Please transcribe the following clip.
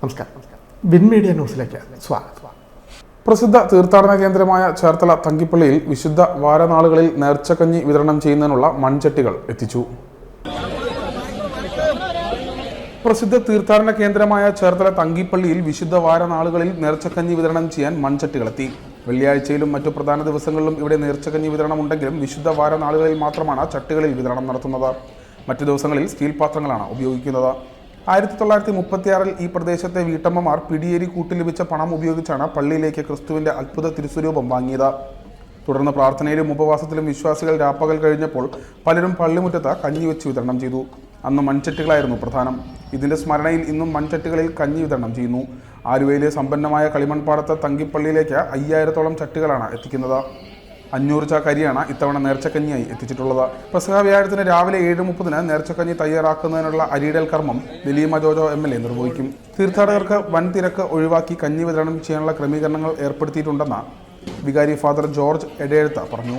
നമസ്കാരം. Win media ന്യൂസിലേക്ക് സ്വാഗതം. പ്രസിദ്ധ തീർത്ഥാടന കേന്ദ്രമായ ചേർത്തല തങ്കിപ്പള്ളിയിൽ വിശുദ്ധ വാരനാളുകളിൽ നേർച്ചക്കഞ്ഞി വിതരണം ചെയ്യുന്നതിനുള്ള മൺചട്ടികൾ എത്തിച്ചു. പ്രസിദ്ധ തീർത്ഥാടന കേന്ദ്രമായ ചേർത്തല തങ്കിപ്പള്ളിയിൽ വിശുദ്ധ വാരനാളുകളിൽ നേർച്ചക്കഞ്ഞി വിതരണം ചെയ്യാൻ മൺചട്ടികളെത്തി വെള്ളിയാഴ്ചയിലും മറ്റു പ്രധാന ദിവസങ്ങളിലും ഇവിടെ നേർച്ചക്കഞ്ഞി വിതരണം ഉണ്ടെങ്കിലും വിശുദ്ധ വാരനാളുകളിൽ മാത്രമാണ് ചട്ടികളിൽ വിതരണം നടത്തുന്നത്. മറ്റു ദിവസങ്ങളിൽ സ്റ്റീൽ പാത്രങ്ങളാണ് ഉപയോഗിക്കുന്നത്. ആയിരത്തി തൊള്ളായിരത്തി മുപ്പത്തിയാറിൽ ഈ പ്രദേശത്തെ വീട്ടമ്മമാർ പിടിയേരി കൂട്ടിൽ ലഭിച്ച പണം ഉപയോഗിച്ചാണ് പള്ളിയിലേക്ക് ക്രിസ്തുവിന്റെ അത്ഭുത തിരുസ്വരൂപം വാങ്ങിയത്. തുടർന്ന് പ്രാർത്ഥനയിലും ഉപവാസത്തിലും വിശ്വാസികൾ രാപ്പകൽ കഴിഞ്ഞപ്പോൾ പലരും പള്ളിമുറ്റത്ത് കഞ്ഞി വെച്ച് വിതരണം ചെയ്തു. അന്ന് മൺചട്ടികളായിരുന്നു പ്രധാനം. ഇതിന്റെ സ്മരണയിൽ ഇന്നും മൺചട്ടികളിൽ കഞ്ഞി വിതരണം ചെയ്യുന്നു. ആലുവയിലെ സമ്പന്നമായ കളിമൺപാടത്തെ തങ്കിപ്പള്ളിയിലേക്ക് അയ്യായിരത്തോളം ചട്ടികളാണ് എത്തിക്കുന്നത്. അഞ്ഞൂറ് ചാക്ക് അരിയാണ് ഇത്തവണ നേർച്ചക്കഞ്ഞിയായി എത്തിച്ചിട്ടുള്ളത്. പ്രസവ വ്യാഴത്തിന് രാവിലെ ഏഴ് മുപ്പതിന് നേർച്ചക്കഞ്ഞി തയ്യാറാക്കുന്നതിനുള്ള അരിയിടൽ കർമ്മം Daleema Jojo M L A നിർവഹിക്കും. തീർത്ഥാടകർക്ക് വൻ തിരക്ക് ഒഴിവാക്കി കഞ്ഞി വിതരണം ചെയ്യാനുള്ള ക്രമീകരണങ്ങൾ ഏർപ്പെടുത്തിയിട്ടുണ്ടെന്ന് വികാരി ഫാദർ ജോർജ് എടയെഴുത്ത പറഞ്ഞു.